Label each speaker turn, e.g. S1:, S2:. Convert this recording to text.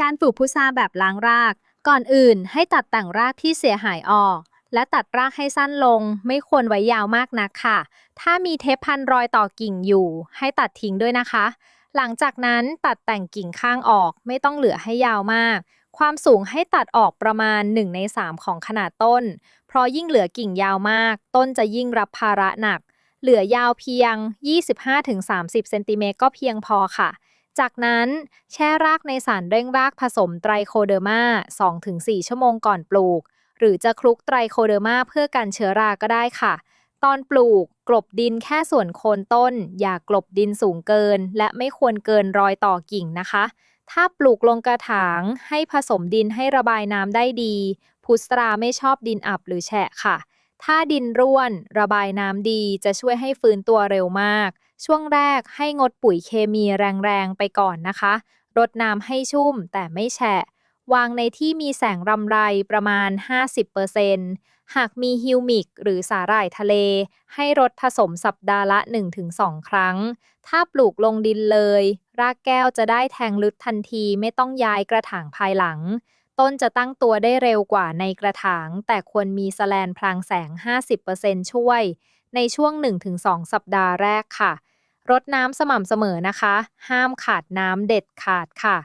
S1: การปลูกพุทราแบบล้างราก ก่อนอื่นให้ตัดแต่งรากที่เสียหายออก และตัดรากให้สั้นลง ไม่ควรไว้ยาวมากนักค่ะ ถ้ามีเทปพันรอยต่อกิ่งอยู่ ให้ตัดทิ้งด้วยนะคะ หลังจากนั้นตัดแต่งกิ่งข้างออก ไม่ต้องเหลือให้ยาวมาก ความสูงให้ตัดออกประมาณ 1 ใน 3 ของขนาดต้น เพราะยิ่งเหลือกิ่งยาวมาก ต้นจะยิ่งรับภาระหนัก เหลือยาวเพียง 25-30 เซนติเมตรก็เพียงพอค่ะ จากนั้นแช่รากในสารเร่งรากผสมไตรโคเดอร์มา2-4 ชั่วโมงก่อนปลูก หรือจะคลุกไตรโคเดอร์มาเพื่อกันเชื้อราก็ได้ค่ะ ตอนปลูกกลบดินแค่ส่วนโคนต้น อย่ากลบดินสูงเกิน และไม่ควรเกินรอยต่อกิ่งนะคะ ถ้าปลูกลงกระถางให้ผสมดินให้ระบายน้ำได้ดี พุทราไม่ชอบดินอับหรือแฉะค่ะ ถ้าดินร่วน ระบายน้ำดีจะช่วยให้ฟื้นตัวเร็วมาก ช่วงแรกให้งดปุ๋ยเคมีแรงๆ ไปก่อนนะคะ รดน้ำให้ชุ่มแต่ไม่แฉะ วางในที่มีแสงรำไรประมาณ 50%หากมีฮิวมิกหรือสาหร่ายทะเล ให้รดผสมสัปดาห์ละ 1-2 ครั้ง ถ้าปลูกลงดินเลย รากแก้วจะได้แทงลึกทันทีไม่ต้องย้ายกระถางภายหลัง ต้นจะตั้งตัวได้เร็วกว่าในกระถาง แต่ควรมีแสแลนพลางแสง 50%ช่วย ในช่วง 1-2 สัปดาห์แรกค่ะ รดน้ำสม่ำเสมอนะคะ ห้ามขาดน้ำเด็ดขาดค่ะ